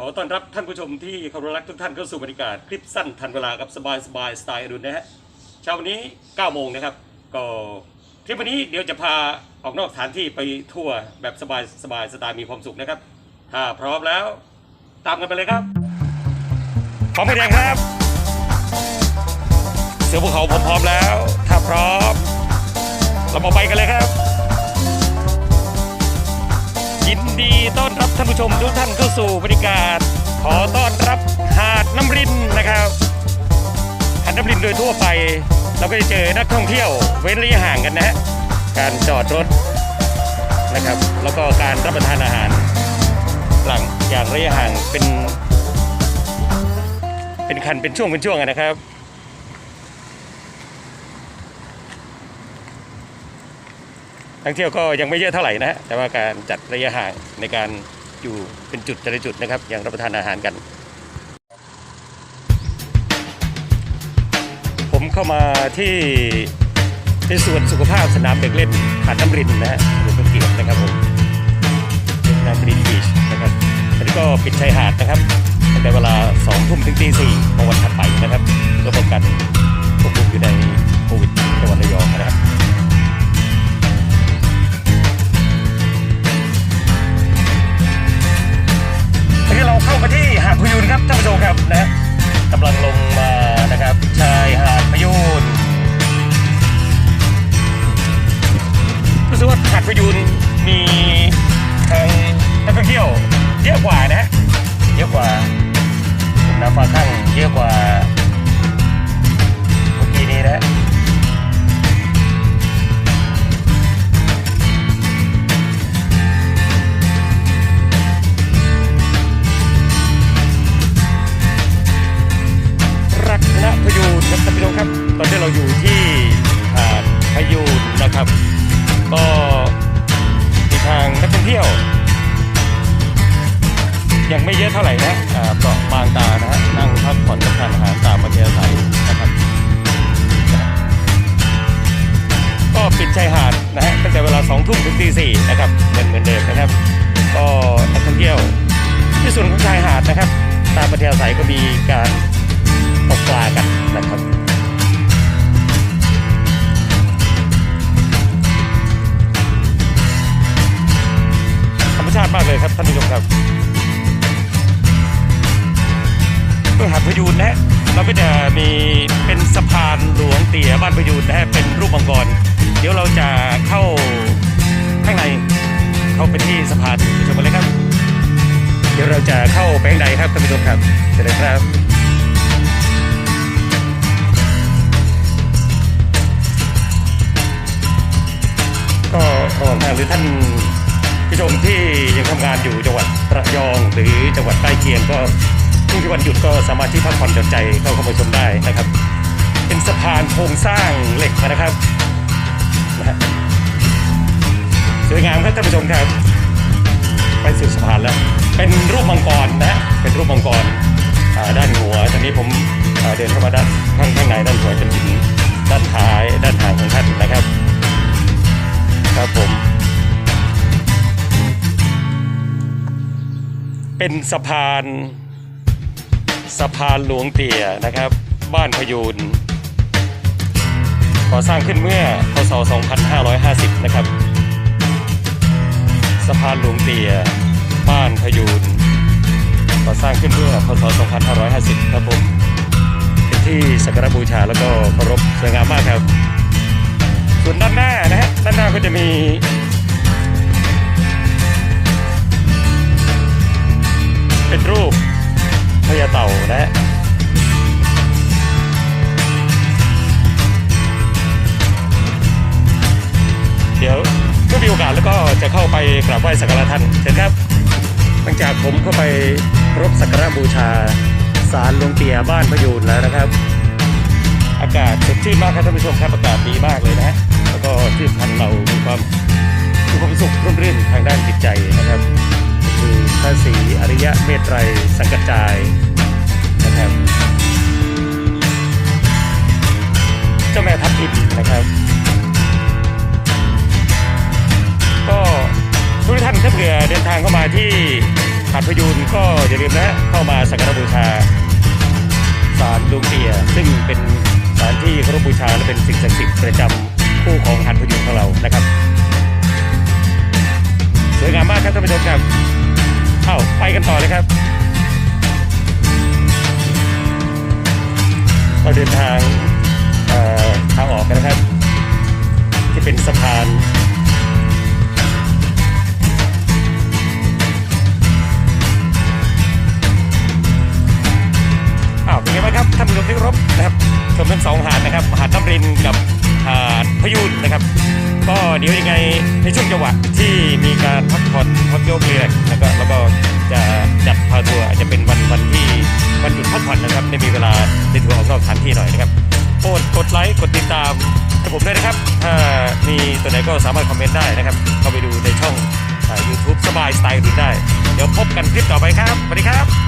ขอต้อนรับท่านผู้ชมที่เคารพรักทุกท่านเข้าสู่บรรยากาศคลิปสั้นทันเวลากับสบายสบายสไตล์อรุณนะฮะเช้าวันนี้ 9 โมงนะครับ ก็คลิปวันนี้เดี๋ยวจะพาออกนอกสถานที่ไปทั่วแบบสบายสบายสไตล์มีความสุขนะครับ ถ้าพร้อมแล้วตามกันไปเลยครับพร้อมกันยังครับ เสือภูเขาผมพร้อมแล้ว ถ้าพร้อม เรามาไปกันเลยครับ ยินดีต้อนรับท่านผู้ชมทุกท่านเข้าสู่บรรยากาศขอต้อนรับหาดน้ำรินนะครับ หาดน้ำรินโดยทั่วไป เราก็จะเจอนักท่องเที่ยวเว้นระยะห่างกันนะฮะการจอดรถนะครับ แล้วก็การรับประทานอาหาร หลังอย่างระยะห่างเป็น เป็นคันเป็นช่วงเป็นช่วงนะครับ นักเที่ยวก็ยังไม่เยอะเท่าไหร่นะฮะแต่ว่าการจัดระยะห่างในการอยู่เป็นจุดแต่ละจุดนะครับย่างรับประทานอาหารกัน ผมเข้ามาที่ในส่วนสุขภาพสนามเด็กเล่นหาดน้ำรินนะฮะหรือเป็นเกียรนะครับผมน้ำรินบีชนะครับอันนี้ก็ปิดชายหาดนะครับตั้งแต่เวลา2ทุ่มถึงตี4ของวันถัดไปนะครับเพื่อป้องกันควบคุมอยู่ในโควิดจังหวัดระยองนะครับ ครับท่านผู้ชมครับนะกำลังลงมานะครับชายหาดพยูนรู้สึกว่าหาดพยูนมีทางนักท่องเที่ยวเยอะกว่านะเยอะกว่าน้ำฟ้าข้างเยอะกว่า รักณพยูนครับท่านผู้ชมครับ ตอนนี้เราอยู่ที่หาดพยูนนะครับ ก็มีทางนักท่องเที่ยว ยังไม่เยอะเท่าไหร่นะอ่าเปราะบางตานะฮะนั่งพักผ่อนรับทานอาหารตามประเทศไทยนะครับก็ปิดชายหาดนะฮะตั้งแต่เวลา2ทุ่มถึงตีสี่นะครับเหมือนเหมือนเดิมนะครับ ก็นักท่องเที่ยวที่ส่วนของชายหาดนะครับ ตามประเทศไทยก็มีการ ตกปลากันนะครับธรรมชาติมากเลยครับท่านผู้ชมครับด้วยหาดพยูนนะฮะเราก็จะมีเป็นสะพานหลวงเตี่ยบ้านพยูนนะฮะเป็นรูปมังกร เดี๋ยวเราจะเข้าข้างในเข้าไปที่สะพานไปชมกันเลยครับ เดี๋ยวเราจะเข้าไปข้างในครับท่านผู้ชมครับเชิญเลยครับ ก็ระหว่างทางหรือท่านผู้ชมที่ยังทำงานอยู่จังหวัดระยอง หรือจังหวัดใกล้เคียงก็ช่วงที่วันหยุดก็สามารถที่พักผ่อนหย่อนใจเข้าเข้ามาชมได้นะครับ เป็นสะพานโครงสร้างเหล็กนะครับสวยงามครับท่านผู้ชมครับ ไปสุดสะพานแล้ว เป็นรูปมังกรนะฮะเป็นรูปมังกรอ่าด้านหัวตอนนี้ผมเดินเข้ามาด้านข้างใน เป็นสะพานสะพานหลวงเตี่ยนะครับ บ้านพยูนก่อสร้างขึ้นเมื่อพศ 2550 นะครับ สะพานหลวงเตี่ยบ้านพยูนก่อสร้างขึ้นเมื่อพศ 2550 ครับผมเป็นที่สักการบูชาแล้วก็เคารพสวยงามมากครับ ส่วนด้านหน้านะฮะด้านหน้า จะเข้าไปกราบไหว้สักการะท่านเชิญครับหลังจากผมเข้าไปรบสักการะบูชาศาลหลวงเตียบ้านพยูนแล้วนะครับ อากาศสดชื่นมากครับท่านผู้ชมครับอากาศดีมากเลยนะฮะแล้วก็ที่สำคัญเรามีความมีความสุขร่มรื่นทางด้านจิตใจนะครับคือพระศรีอริยะเมตไตรสังกัจจายนะครับ เจ้าแม่ทับทิมนะครับ อเดินทางเข้ามาที่หาดพยูนก็อย่าลืมนะเข้ามาสักการะบูชาศาลดวงเตียซึ่งเป็นศาลที่เคารพบูชาและเป็นสิ่งศักดิ์สิทธิ์ประจำคู่ของหาดพยูนของเรานะครับสวยงามมากครับท่านผู้ชมครับเข้าไปกันต่อเลยครับเราเดินทางทางออกกันนะครับ ที่เป็นสะพาน ทั้งสองหาดนะครับหาดน้ำรินกับหาดพยูนนะครับ ก็เดี๋ยวยังไงในช่วงจังหวะที่มีการพักผ่อนพักโยกเรียกแล้วก็แล้วก็จะจัดพาทัวร์อาจจะเป็นวันวันที่วันหยุดพักผ่อนนะครับได้มีเวลาได้ทัวร์ออกนอกสถานที่หน่อยนะครับโปรดกดไลค์กดติดตามให้ผมด้วยนะครับถ้ามีตัวไหนก็สามารถคอมเมนต์ได้นะครับเข้าไปดูในช่องยูทูบสบายสไตล์ดูได้ เดี๋ยวพบกันคลิปต่อไปครับสวัสดีครับ